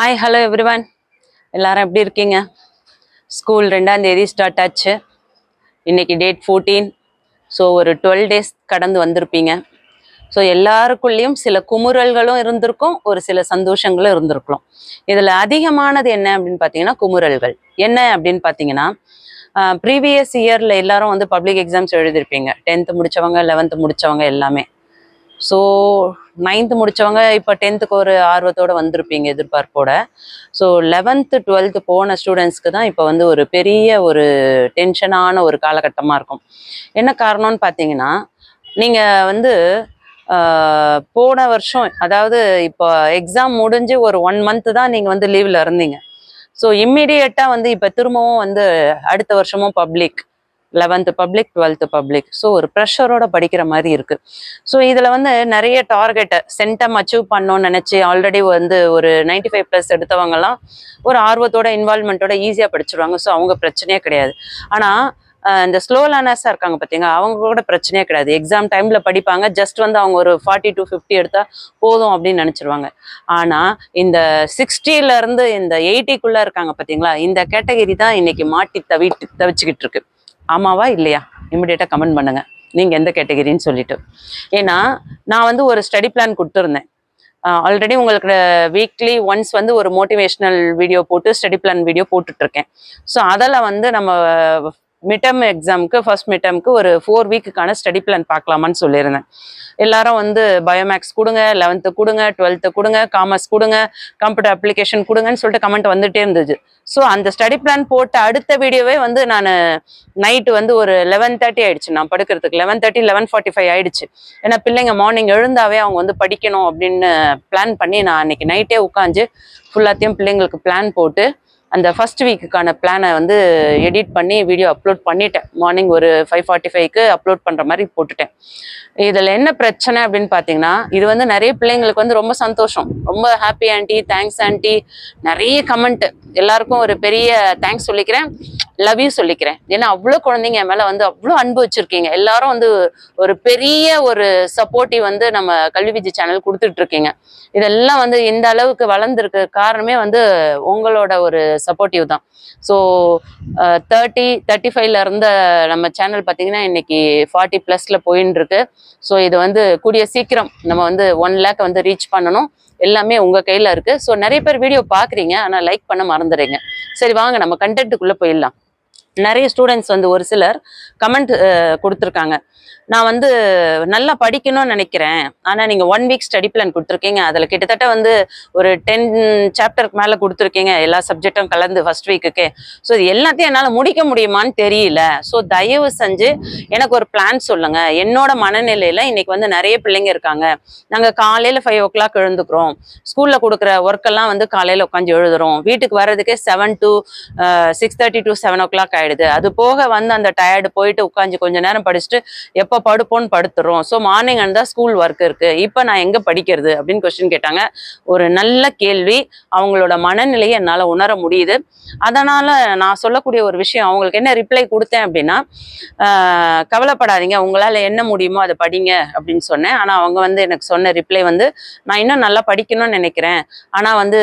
Hi hello everyone எல்லாரும் எப்படி இருக்கீங்க? ஸ்கூல் ரெண்டாம் தேதி ஸ்டார்ட் ஆச்சு. இன்னைக்கு டேட் ஃபோர்டீன் ஸோ ஒரு டுவெல் டேஸ் கடந்து வந்திருப்பீங்க. ஸோ எல்லாருக்குள்ளேயும் சில குமுறல்களும் இருந்திருக்கும் ஒரு சில சந்தோஷங்களும் இருந்திருக்கலாம். இதில் அதிகமானது என்ன அப்படின்னு பார்த்தீங்கன்னா குமுறல்கள். என்ன அப்படின்னு பார்த்தீங்கன்னா ப்ரீவியஸ் இயரில் எல்லாரும் வந்து பப்ளிக் எக்ஸாம்ஸ் எழுதிருப்பீங்க. டென்த்து முடிச்சவங்க லெவன்த்து முடிச்சவங்க எல்லாமே. ஸோ நைன்த்து முடிச்சவங்க இப்போ டென்த்துக்கு ஒரு ஆர்வத்தோட வந்திருப்பீங்க எதிர்பார்ப்போட. ஸோ லெவன்த்து டுவெல்த்து போன ஸ்டூடெண்ட்ஸ்க்கு தான் இப்போ வந்து ஒரு பெரிய ஒரு டென்ஷனான ஒரு காலகட்டமாக இருக்கும். என்ன காரணம்னு பார்த்தீங்கன்னா நீங்கள் வந்து போன வருஷம் அதாவது இப்போ எக்ஸாம் முடிஞ்சு ஒரு ஒன் மந்த்து தான் நீங்கள் வந்து லீவில் இருந்தீங்க. ஸோ இம்மிடியட்டாக வந்து இப்போ திரும்பவும் வந்து அடுத்த வருஷமும் public eleventh public twelfth public so ஒரு ப்ரெஷரோட படிக்கிற மாதிரி இருக்கு. ஸோ இதில் வந்து நிறைய டார்கெட்டை சென்டம் அச்சீவ் பண்ணோன்னு நினச்சி ஆல்ரெடி வந்து ஒரு 95 ஃபைவ் ப்ளஸ் எடுத்தவங்கலாம் ஒரு ஆர்வத்தோட இன்வால்மெண்ட்டோட ஈஸியாக படிச்சிருவாங்க. ஸோ அவங்க பிரச்சனையே கிடையாது. ஆனால் இந்த ஸ்லோ லேர்னர்ஸாக இருக்காங்க பார்த்தீங்க அவங்க கூட பிரச்சனையே கிடையாது. எக்ஸாம் டைமில் படிப்பாங்க. ஜஸ்ட் வந்து அவங்க ஒரு ஃபார்ட்டி டு ஃபிஃப்டி எடுத்தால் போதும் அப்படின்னு நினச்சிருவாங்க. ஆனால் இந்த 60 ல இருந்து இந்த எயிட்டிக்குள்ளே இருக்காங்க பார்த்தீங்களா இந்த கேட்டகரி தான் இன்றைக்கி மாட்டி தவிட்டு தவிச்சுக்கிட்டு இருக்கு. ஆமாவா இல்லையா? இமிடியேட்டாக கமெண்ட் பண்ணுங்க. நீங்கள் எந்த கேட்டகரின்னு சொல்லிட்டு. ஏன்னா நான் வந்து ஒரு ஸ்டடி பிளான் கொடுத்துருந்தேன். ஆல்ரெடி உங்களுக்கு வீக்லி ஒன்ஸ் வந்து ஒரு மோட்டிவேஷ்னல் வீடியோ போட்டு ஸ்டடி பிளான் வீடியோ போட்டுட்ருக்கேன் ஸோ அதில் வந்து நம்ம மிட்டம் எக்ஸாமுக்கு ஃபர்ஸ்ட் மிட்டம்க்கு ஒரு ஃபோர் வீக்குக்கான ஸ்டடி பிளான் பார்க்கலாமான்னு சொல்லியிருந்தேன். எல்லாரும் வந்து பயோமேக்ஸ் கொடுங்க லெவன்த்து கொடுங்க டுவெல்த்து கொடுங்க காமர்ஸ் கொடுங்க கம்ப்யூட்டர் அப்ளிகேஷன் கொடுங்கன்னு சொல்லிட்டு கமெண்ட் வந்துட்டே இருந்துச்சு ஸோ அந்த ஸ்டடி பிளான் போட்ட அடுத்த வீடியோவே வந்து நான் நைட்டு வந்து ஒரு லெவன் தேர்ட்டி ஆயிடுச்சு. நான் படுக்கிறதுக்கு eleven thirty eleven forty five ஆயிடுச்சு. ஏன்னா பிள்ளைங்க மார்னிங் எழுந்தாவே அவங்க வந்து படிக்கணும் அப்படின்னு பிளான் பண்ணி நான் அன்னைக்கு நைட்டே உட்காந்து ஃபுல்லாத்தையும் பிள்ளைங்களுக்கு பிளான் போட்டு அந்த ஃபர்ஸ்ட் வீக்குக்கான பிளானை வந்து எடிட் பண்ணி வீடியோ அப்லோட் பண்ணிட்டேன். மார்னிங் ஒரு ஃபைவ் ஃபார்ட்டி ஃபைவ்க்கு அப்லோட் பண்ணுற மாதிரி போட்டுட்டேன். இதில் என்ன பிரச்சனை அப்படின்னு பார்த்தீங்கன்னா இது வந்து நிறைய பிள்ளைங்களுக்கு வந்து ரொம்ப சந்தோஷம். ரொம்ப ஹாப்பி ஆண்டி தேங்க்ஸ் ஆண்டி நிறைய கமெண்ட் எல்லாருக்கும் ஒரு பெரிய தேங்க்ஸ் சொல்லிக்கிறேன். லவ் யூ சொல்லிக்கிறேன். ஏன்னா அவ்வளோ குழந்தைங்க என் மேலே வந்து அவ்வளோ அன்பு வச்சுருக்கீங்க. எல்லாரும் வந்து ஒரு பெரிய ஒரு சப்போர்ட்டிவ் வந்து நம்ம கல்வி விஜய் சேனல் கொடுத்துட்டு இருக்கீங்க இதெல்லாம் வந்து இந்த அளவுக்கு வளர்ந்துருக்கு காரணமே வந்து உங்களோட ஒரு சப்போர்ட்டிவ் தான். ஸோ தேர்ட்டி தேர்ட்டி ஃபைவ்ல இருந்த நம்ம சேனல் பார்த்தீங்கன்னா இன்னைக்கு ஃபார்ட்டி ப்ளஸ்ல போயின்னு இருக்கு ஸோ இது வந்து கூடிய சீக்கிரம் நம்ம வந்து ஒன் லேக் வந்து ரீச் பண்ணணும். எல்லாமே உங்க கையில இருக்கு. ஸோ நிறைய பேர் வீடியோ பாக்குறீங்க. ஆனால் லைக் பண்ண மறந்துடுறீங்க. சரி வாங்க நம்ம கண்டென்ட்டுக்குள்ள போயிடலாம். நிறைய ஸ்டூடெண்ட்ஸ் வந்து ஒரு சிலர் கமெண்ட் கொடுத்துருக்காங்க. நான் வந்து நல்லா படிக்கணும்னு நினைக்கிறேன். ஆனால் நீங்கள் ஒன் வீக் ஸ்டடி பிளான் கொடுத்துருக்கீங்க. அதில் கிட்டத்தட்ட வந்து ஒரு டென் சாப்டருக்கு மேலே கொடுத்துருக்கீங்க. எல்லா சப்ஜெக்டும் கலந்து ஃபர்ஸ்ட் வீக்குக்கே ஸோ இது எல்லாத்தையும் என்னால் முடிக்க முடியுமான்னு தெரியல. ஸோ தயவு செஞ்சு எனக்கு ஒரு பிளான் சொல்லுங்க. என்னோட மனநிலையில் இன்னைக்கு வந்து நிறைய பிள்ளைங்க இருக்காங்க. நாங்கள் காலையில் ஃபைவ் ஓ கிளாக் எழுந்துக்கிறோம் ஸ்கூலில் கொடுக்குற ஒர்க்கெல்லாம் வந்து காலையில் உட்காந்து எழுதுறோம். வீட்டுக்கு வர்றதுக்கே seven to six thirty to seven o'clock ஆயிடுது. அது போக வந்து அந்த டயர்டு போயிட்டு உட்காந்து கொஞ்ச நேரம் படிச்சுட்டு எப்போ படுப்போன்னு படுத்துறோம். ஸோ மார்னிங் அண்ட் தான் ஸ்கூல் ஒர்க் இருக்கு. இப்போ நான் எங்கே படிக்கிறது? அப்படின்னு கொஸ்டின் கேட்டாங்க. ஒரு நல்ல கேள்வி. அவங்களோட மனநிலையை என்னால் உணர முடியுது. அதனால நான் சொல்லக்கூடிய ஒரு விஷயம் அவங்களுக்கு என்ன ரிப்ளை கொடுத்தேன் அப்படின்னா கவலைப்படாதீங்க. உங்களால் என்ன முடியுமோ அதை படிங்க. அப்படின்னு சொன்னேன். ஆனால் அவங்க வந்து எனக்கு சொன்ன ரிப்ளை வந்து நான் இன்னும் நல்லா படிக்கணும்னு நினைக்கிறேன். ஆனால் வந்து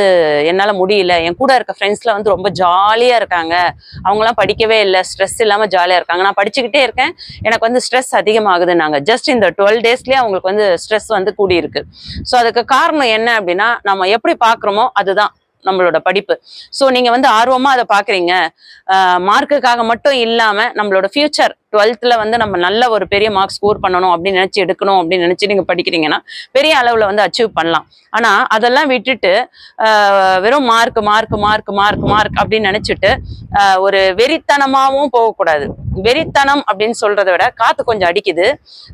என்னால் முடியல. என் கூட இருக்க ஃப்ரெண்ட்ஸ்லாம் வந்து ரொம்ப ஜாலியாக இருக்காங்க. அவங்களாம் படிக்க படிக்கவே இல்லை ஸ்ட்ரெஸ் இல்லாமல் ஜாலியாக இருக்காங்க. நான் படிச்சுக்கிட்டே இருக்கேன். எனக்கு வந்து ஸ்ட்ரெஸ் அதிகமாகுது நாங்கள் ஜஸ்ட் இந்த டுவெல் டேஸ்லேயே அவங்களுக்கு வந்து ஸ்ட்ரெஸ் வந்து கூடியிருக்கு. ஸோ அதுக்கு காரணம் என்ன அப்படின்னா நம்ம எப்படி பார்க்குறோமோ அதுதான் நம்மளோட படிப்பு. ஸோ நீங்கள் வந்து ஆர்வமாக அதை பார்க்குறீங்க மார்க்குக்காக மட்டும் இல்லாமல் நம்மளோட ஃபியூச்சர் டுவெல்த்தில் வந்து நம்ம நல்ல ஒரு பெரிய மார்க் ஸ்கோர் பண்ணணும் அப்படின்னு நினச்சி எடுக்கணும் அப்படின்னு நினச்சி நீங்கள் படிக்கிறீங்கன்னா பெரிய அளவில் வந்து அச்சீவ் பண்ணலாம். ஆனால் அதெல்லாம் விட்டுட்டு வெறும் mark mark mark mark mark அப்படின்னு நினச்சிட்டு ஒரு வெறித்தனமாகவும் போகக்கூடாது. வெறித்தனம் அப்படின்னு சொல்கிறத விட காற்று கொஞ்சம் அடிக்குது.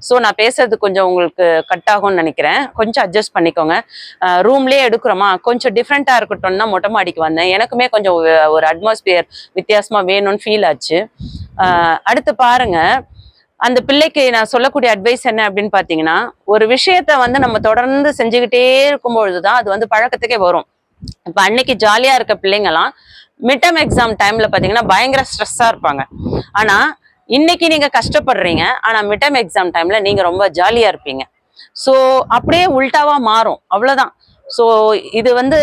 ஸோ நான் பேசுறது கொஞ்சம் உங்களுக்கு கட் ஆகும்னு நினைக்கிறேன். கொஞ்சம் அட்ஜஸ்ட் பண்ணிக்கோங்க. ரூம்லேயே எடுக்கிறோமா? கொஞ்சம் டிஃப்ரெண்ட்டாக இருக்கட்டும் தான் மொட்டை மாடிக்கு வந்தேன். எனக்குமே கொஞ்சம் ஒரு அட்மாஸ்பியர் வித்தியாசமாக வேணும்னு ஃபீல் ஆச்சு. அடுத்து பாருங்க. அந்த பிள்ளைக்கு நான் சொல்லக்கூடிய அட்வைஸ் என்ன அப்படின்னு பார்த்தீங்கன்னா ஒரு விஷயத்த வந்து நம்ம தொடர்ந்து செஞ்சுக்கிட்டே இருக்கும்பொழுது தான் அது வந்து பழக்கத்துக்கே வரும். இப்போ அன்னைக்கு ஜாலியாக இருக்க பிள்ளைங்கலாம் மிட்டம் எக்ஸாம் டைம்ல பார்த்தீங்கன்னா பயங்கர ஸ்ட்ரெஸ்ஸாக இருப்பாங்க. ஆனால் இன்னைக்கு நீங்க கஷ்டப்படுறீங்க ஆனால் மிட்டம் எக்ஸாம் டைம்ல நீங்க ரொம்ப ஜாலியாக இருப்பீங்க. ஸோ அப்படியே உல்டாவா மாறும். அவ்வளோதான் ஸோ இது வந்து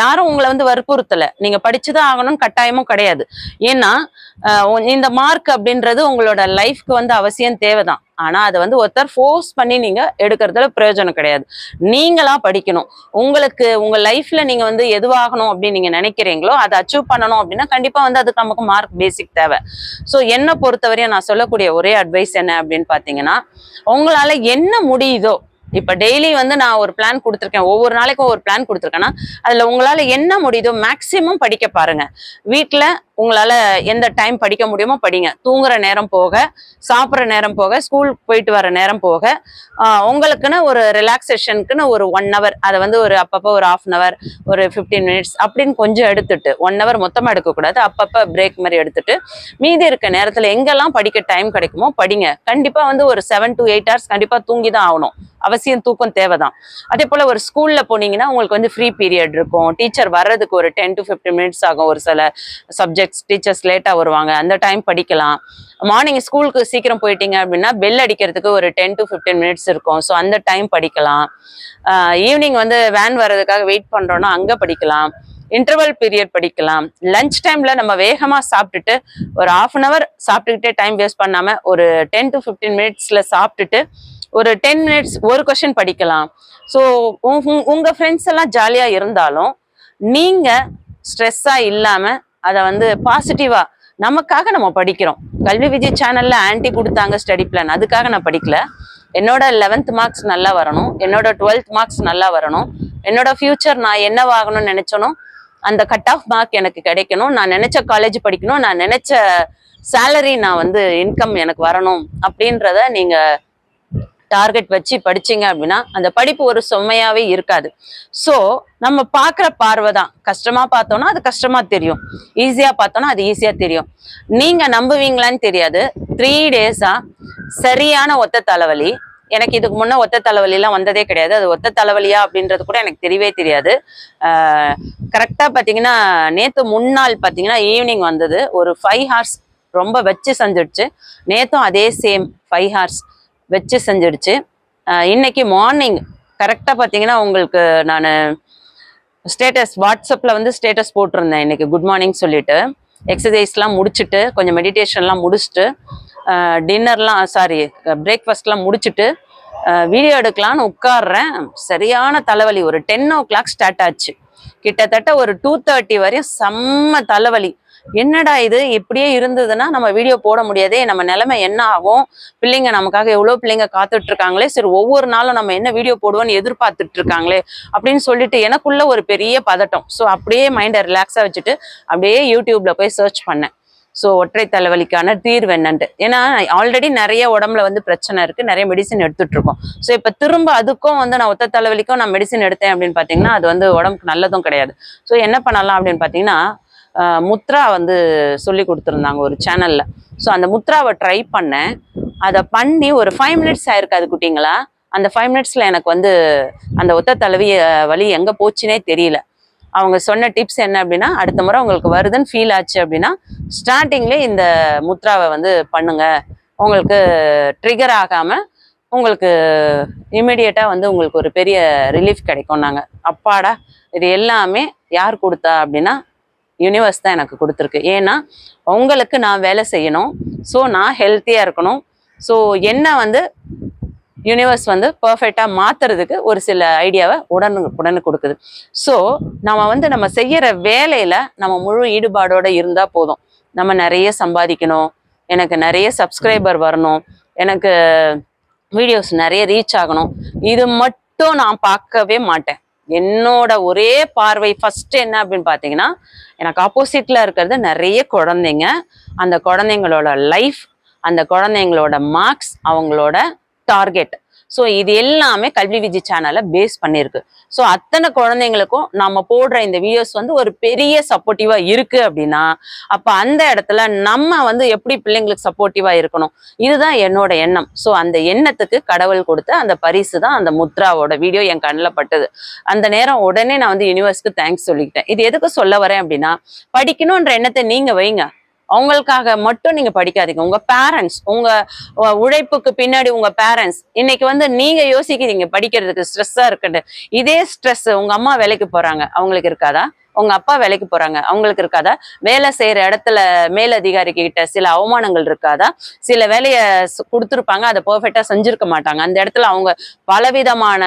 யாரும் உங்களை வந்து வற்புறுத்தல. நீங்க படிச்சுதான் ஆகணும்னு கட்டாயமும் கிடையாது. ஏன்னா இந்த மார்க் அப்படின்றது உங்களோட லைஃப்க்கு வந்து அவசியம் தேவைதான். ஆனா அதை வந்து ஒருத்தர் ஃபோர்ஸ் பண்ணி நீங்க எடுக்கிறதுல பிரயோஜனம் கிடையாது. நீங்களா படிக்கணும். உங்களுக்கு உங்க லைஃப்ல நீங்க வந்து எதுவாகணும் அப்படின்னு நீங்க நினைக்கிறீங்களோ அதை அச்சீவ் பண்ணணும் அப்படின்னா கண்டிப்பா வந்து அதுக்கு நமக்கு மார்க் பேசிக் தேவை. ஸோ என்னை பொறுத்தவரையும் நான் சொல்லக்கூடிய ஒரே அட்வைஸ் என்ன அப்படின்னு பார்த்தீங்கன்னா உங்களால என்ன முடியுதோ இப்போ டெய்லி வந்து நான் ஒரு பிளான் கொடுத்துருக்கேன். ஒவ்வொரு நாளைக்கும் ஒரு பிளான் கொடுத்துருக்கேன்னா அதில் உங்களால் என்ன முடியுதோ மேக்ஸிமம் படிக்க பாருங்கள் வீட்டில் உங்களால் எந்த டைம் படிக்க முடியுமோ படிங்க. தூங்குற நேரம் போக சாப்பிட்ற நேரம் போக ஸ்கூல் போயிட்டு வர நேரம் போக உங்களுக்குன்னு ஒரு ரிலாக்ஸேஷனுக்குன்னு ஒரு ஒன் ஹவர் அதை வந்து ஒரு அப்பப்போ ஒரு ஆஃப் அன் ஹவர் ஒரு ஃபிஃப்டீன் மினிட்ஸ் அப்படின்னு கொஞ்சம் எடுத்துட்டு ஒன் ஹவர் மொத்தமாக எடுக்கக்கூடாது. அப்பப்போ பிரேக் மாதிரி எடுத்துட்டு மீதி இருக்க நேரத்தில் எங்கெல்லாம் படிக்க டைம் கிடைக்குமோ படிங்க. கண்டிப்பாக வந்து ஒரு செவன் டு எயிட் ஹவர்ஸ் கண்டிப்பாக தூங்கி தான் ஆகணும். அவசியம் தூக்கம் தேவைதான். அதே போல் ஒரு ஸ்கூலில் போனீங்கன்னா உங்களுக்கு வந்து ஃப்ரீ பீரியட் இருக்கும். டீச்சர் வர்றதுக்கு ஒரு டென் டு ஃபிஃப்டின் மினிட்ஸ் ஆகும் ஒரு சில சப்ஜெக்ட் சப்ஜெக்ட்ஸ் டீச்சர்ஸ் லேட்டாக வருவாங்க. அந்த டைம் படிக்கலாம். மார்னிங் ஸ்கூலுக்கு சீக்கிரம் போயிட்டீங்க அப்படின்னா பெல் அடிக்கிறதுக்கு ஒரு டென் டு ஃபிஃப்டீன் மினிட்ஸ் இருக்கும். ஸோ அந்த டைம் படிக்கலாம். ஈவினிங் வந்து வேன் வர்றதுக்காக வெயிட் பண்ணுறோன்னா அங்கே படிக்கலாம். இன்டர்வல் பீரியட் படிக்கலாம். லஞ்ச் டைம்ல நம்ம வேகமா சாப்பிட்டுட்டு ஒரு ஆஃப் அன் அவர் சாப்பிட்டுக்கிட்டே டைம் வேஸ்ட் பண்ணாம ஒரு டென் டு ஃபிஃப்டீன் மினிட்ஸ்ல சாப்பிட்டுட்டு ஒரு டென் மினிட்ஸ் ஒரு கொஷின் படிக்கலாம். ஸோ உங்க ஃப்ரெண்ட்ஸ் எல்லாம் ஜாலியா இருந்தாலும் நீங்க ஸ்ட்ரெஸ்ஸா இல்லாம அதை வந்து பாசிட்டிவா நமக்காக நம்ம படிக்கிறோம். கல்வி விஜய் சேனல்ல ஆன்டி கொடுத்தாங்க ஸ்டடி பிளான் அதுக்காக நான் படிக்கல. என்னோட லெவன்த் மார்க்ஸ் நல்லா வரணும். என்னோட டுவெல்த் மார்க்ஸ் நல்லா வரணும். என்னோட ஃபியூச்சர் நான் என்னவாகணும்னு நினைச்சனோ அந்த கட் ஆஃப் மார்க் எனக்கு கிடைக்கணும். நான் நினைச்ச காலேஜ் படிக்கணும். நான் நினைச்ச சேலரி நான் வந்து இன்கம் எனக்கு வரணும் அப்படின்றத நீங்க டார்கெட் வச்சு படிச்சீங்க அப்படின்னா அந்த படிப்பு ஒரு செம்மையாவே இருக்காது. ஸோ நம்ம பார்க்குற பார்வை தான். கஷ்டமா பார்த்தோம்னா அது கஷ்டமா தெரியும். ஈஸியா பார்த்தோம்னா அது ஈஸியா தெரியும். நீங்க நம்புவீங்களான்னு தெரியாது. த்ரீ டேஸா சரியான ஒத்த தலைவலி. எனக்கு இதுக்கு முன்னே ஒத்த தலைவலிலாம் வந்ததே கிடையாது. அது ஒத்த தலைவலியா அப்படின்றது கூட எனக்கு தெரியவே தெரியாது. கரெக்டாக பார்த்தீங்கன்னா நேற்று முன்னாள் பார்த்தீங்கன்னா ஈவினிங் வந்தது. ஒரு ஃபைவ் ஹார்ஸ் ரொம்ப வச்சு செஞ்சிடுச்சு. நேற்றும் அதே சேம் ஃபைவ் ஹார்ஸ் வச்சு செஞ்சிடுச்சு. இன்னைக்கு மார்னிங் கரெக்டாக பார்த்தீங்கன்னா உங்களுக்கு நான் ஸ்டேட்டஸ் வாட்ஸ்அப்பில் வந்து ஸ்டேட்டஸ் போட்டிருந்தேன் இன்னைக்கு. குட் மார்னிங் சொல்லிட்டு. எக்ஸசைஸ்லாம் முடிச்சுட்டு கொஞ்சம் மெடிடேஷன்லாம் முடிச்சுட்டு டின்னர்லாம் சாரி பிரேக்ஃபாஸ்ட்லாம் முடிச்சுட்டு வீடியோ எடுக்கலான்னு உட்கார்றேன். சரியான தலைவலி. ஒரு டென் ஓ கிளாக் ஸ்டார்ட் ஆச்சு. கிட்டத்தட்ட ஒரு டூ தேர்ட்டி வரையும் செம்ம தலைவலி. என்னடா இது? இப்படியே இருந்ததுன்னா நம்ம வீடியோ போட முடியாதே நம்ம நிலைமை என்ன ஆகும்? பிள்ளைங்க நமக்காக எவ்வளோ பிள்ளைங்க காத்துட்டு இருக்காங்களே சரி ஒவ்வொரு நாளும் நம்ம என்ன வீடியோ போடுவோம்னு எதிர்பார்த்துட்டு இருக்காங்களே அப்படின்னு சொல்லிட்டு எனக்குள்ள ஒரு பெரிய பதட்டம். ஸோ அப்படியே மைண்டை ரிலாக்ஸாக வச்சுட்டு அப்படியே யூடியூப்ல போய் சர்ச் பண்ணேன். ஸோ ஒற்றை தலைவலிக்கான தீர்வு என்னன்ட்டு. ஏன்னா ஆல்ரெடி நிறைய உடம்புல வந்து பிரச்சனை இருக்குது நிறைய மெடிசின் எடுத்துட்டு இருக்கோம் ஸோ இப்போ திரும்ப அதுக்கும் வந்து நான் ஒத்த தலைவலிக்கும் நான் மெடிசின் எடுத்தேன் அப்படின்னு பார்த்தீங்கன்னா அது வந்து உடம்புக்கு நல்லதும் கிடையாது. ஸோ என்ன பண்ணலாம் அப்படின்னு பார்த்தீங்கன்னா முத்ரா வந்து சொல்லி கொடுத்துருந்தாங்க ஒரு சேனலில் ஸோ அந்த முத்ராவை ட்ரை பண்ணேன். அதை பண்ணி ஒரு ஃபைவ் மினிட்ஸ் ஆயிருக்கு அது குட்டிங்களா? அந்த ஃபைவ் மினிட்ஸில் எனக்கு வந்து அந்த ஒத்த தலைவிய வழி எங்கே போச்சுனே தெரியல. அவங்க சொன்ன டிப்ஸ் என்ன அப்படின்னா அடுத்த முறை உங்களுக்கு வருதுன்னு ஃபீல் ஆச்சு அப்படின்னா ஸ்டார்டிங்லேயே இந்த முத்ராவை வந்து பண்ணுங்க. உங்களுக்கு ட்ரிகர் ஆகாமல் உங்களுக்கு இமீடியட்டாக வந்து உங்களுக்கு ஒரு பெரிய ரிலீஃப் கிடைக்கும் நாங்கள் அப்பாடா இது எல்லாமே யார் கொடுத்தா அப்படின்னா யூனிவர்ஸ் தான் எனக்கு கொடுத்துருக்கு. ஏன்னா உங்களுக்கு நான் வேலை செய்யணும். ஸோ நான் ஹெல்த்தியாக இருக்கணும். ஸோ என்ன வந்து யூனிவர்ஸ் வந்து பர்ஃபெக்டாக மாற்றுறதுக்கு ஒரு சில ஐடியாவை உடனு உடனே கொடுக்குது. ஸோ நம்ம வந்து நம்ம செய்கிற வேலையில் நம்ம முழு ஈடுபாடோடு இருந்தால் போதும். நம்ம நிறைய சம்பாதிக்கணும். எனக்கு நிறைய சப்ஸ்கிரைபர் வரணும். எனக்கு வீடியோஸ் நிறைய ரீச் ஆகணும். இது மட்டும் நான் பார்க்கவே மாட்டேன். என்னோட ஒரே பார்வை ஃபர்ஸ்ட் என்ன அப்படின்னு பார்த்தீங்கன்னா எனக்கு ஆப்போசிட்ல இருக்கிறது நிறைய குழந்தைங்க. அந்த குழந்தைங்களோட லைஃப் அந்த குழந்தைங்களோட மார்க்ஸ் அவங்களோட டார்கெட் ஸோ இது எல்லாமே கல்வி விஜி சேனலை பேஸ் பண்ணியிருக்கு ஸோ அத்தனை குழந்தைங்களுக்கும் நம்ம போடுற இந்த வீடியோஸ் வந்து ஒரு பெரிய சப்போர்ட்டிவா இருக்கு அப்படின்னா அப்ப அந்த இடத்துல நம்ம வந்து எப்படி பிள்ளைங்களுக்கு சப்போர்ட்டிவா இருக்கணும்? இதுதான் என்னோட எண்ணம். ஸோ அந்த எண்ணத்துக்கு கடவுள் கொடுத்த அந்த பரிசு தான் அந்த முத்ராவோட வீடியோ என் கண்ணில் பட்டது. அந்த நேரம் உடனே நான் வந்து யூனிவர்ஸ்க்கு தேங்க்ஸ் சொல்லிக்கிட்டேன். இது எதுக்கு சொல்ல வரேன் அப்படின்னா படிக்கணுன்ற எண்ணத்தை நீங்க வைங்க. அவங்களுக்காக மட்டும் நீங்க படிக்காதீங்க. உங்க பேரண்ட்ஸ் உங்க உழைப்புக்கு பின்னாடி உங்க பேரண்ட்ஸ் இன்னைக்கு வந்து நீங்க யோசிக்கிறீங்க படிக்கிறதுக்கு ஸ்ட்ரெஸ்ஸா இருக்குன்னு இதே ஸ்ட்ரெஸ் உங்க அம்மா வேலைக்கு போறாங்க. அவங்களுக்கு இருக்காதா? உங்க அப்பா வேலைக்கு போறாங்க. அவங்களுக்கு இருக்காதா? வேலை செய்யற இடத்துல மேலதிகாரி கிட்ட சில அவமானங்கள் இருக்காதா? சில வேலையை கொடுத்துருப்பாங்க. அதை பெர்ஃபெக்டா செஞ்சிருக்க மாட்டாங்க. அந்த இடத்துல அவங்க பலவிதமான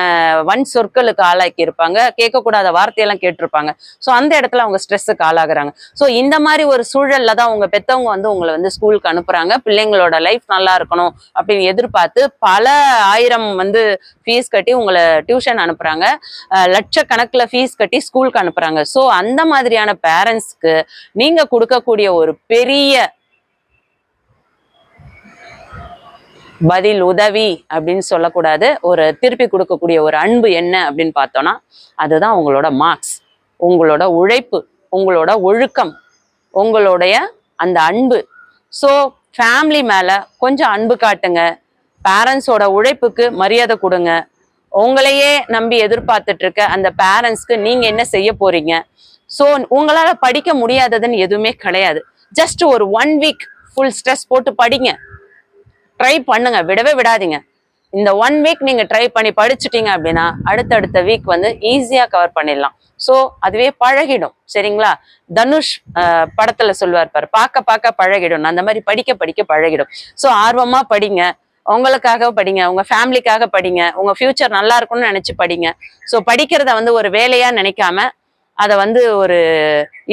வன் சொற்களுக்கு ஆளாக்கி இருப்பாங்க. கேட்கக்கூடாத வார்த்தையெல்லாம் கேட்டிருப்பாங்க. ஸோ அந்த இடத்துல அவங்க ஸ்ட்ரெஸ்ஸுக்கு ஆளாகிறாங்க. ஸோ இந்த மாதிரி ஒரு சூழல்ல தான் உங்க பெத்தவங்க வந்து உங்களை வந்து ஸ்கூலுக்கு அனுப்புறாங்க. பிள்ளைங்களோட லைஃப் நல்லா இருக்கணும் அப்படின்னு எதிர்பார்த்து பல ஆயிரம் வந்து ஃபீஸ் கட்டி உங்களை டியூஷன் அனுப்புறாங்க. லட்சக்கணக்கில் ஃபீஸ் கட்டி ஸ்கூலுக்கு அனுப்புறாங்க. ஸோ அந்த மாதிரியான பேரண்ட்ஸ்க்கு நீங்க கொடுக்கக்கூடிய ஒரு பெரிய பதில் உதவி அப்படின்னு சொல்லக்கூடாது. ஒரு திருப்பி கொடுக்கக்கூடிய ஒரு அன்பு என்ன அப்படின்னு பார்த்தோம்னா அதுதான் உங்களோட மார்க்ஸ் உங்களோட உழைப்பு உங்களோட ஒழுக்கம் உங்களுடைய அந்த அன்பு. ஸோ ஃபேமிலி மேல கொஞ்சம் அன்பு காட்டுங்க. பேரண்ட்ஸோட உழைப்புக்கு மரியாதை கொடுங்க. உங்களையே நம்பி எதிர்பார்த்துட்டு இருக்க அந்த பேரண்ட்ஸ்க்கு நீங்க என்ன செய்ய போறீங்க? ஸோ உங்களால படிக்க முடியாததுன்னு எதுவுமே கிடையாது. ஜஸ்ட் ஒரு ஒன் வீக் ஃபுல் ஸ்ட்ரெஸ் போட்டு படிங்க. ட்ரை பண்ணுங்க. விடவே விடாதீங்க. இந்த ஒன் வீக் நீங்க ட்ரை பண்ணி படிச்சுட்டீங்க அப்படின்னா அடுத்தடுத்த வீக் வந்து ஈஸியா கவர் பண்ணிடலாம். ஸோ அதுவே பழகிடும். சரிங்களா? தனுஷ் படத்துல சொல்லுவார் பாரு. பார்க்க பார்க்க பழகிடும். அந்த மாதிரி படிக்க படிக்க பழகிடும். ஸோ ஆர்வமா படிங்க. உங்களுக்காக படிங்க உங்க ஃபேமிலிக்காக படிங்க உங்க ஃபியூச்சர் நல்லா இருக்கும்னு நினைச்சு படிங்க. ஸோ படிக்கிறத வந்து ஒரு வேலையா நினைக்காம அதை வந்து ஒரு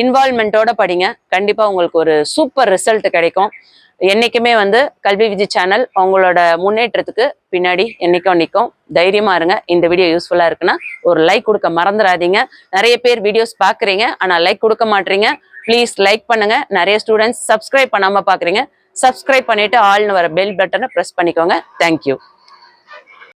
இன்வால்மெண்ட்டோட படிங்க. கண்டிப்பா உங்களுக்கு ஒரு சூப்பர் ரிசல்ட் கிடைக்கும். என்னைக்குமே வந்து கல்வி விஜய் சேனல் உங்களோட முன்னேற்றத்துக்கு பின்னாடி என்னைக்கும் நிற்கும் தைரியமாக இருங்க. இந்த வீடியோ யூஸ்ஃபுல்லாக இருக்குன்னா ஒரு லைக் கொடுக்க மறந்துடாதீங்க. நிறைய பேர் வீடியோஸ் பார்க்குறீங்க ஆனால் லைக் கொடுக்க மாட்டீங்க ப்ளீஸ் லைக் பண்ணுங்கள் நிறைய ஸ்டூடெண்ட்ஸ் சப்ஸ்கிரைப் பண்ணாமல் பார்க்குறீங்க சப்ஸ்கிரைப் பண்ணிட்டு ஆள்னு வர பெல் பட்டனை ப்ரெஸ் பண்ணிக்கோங்க. தேங்க்யூ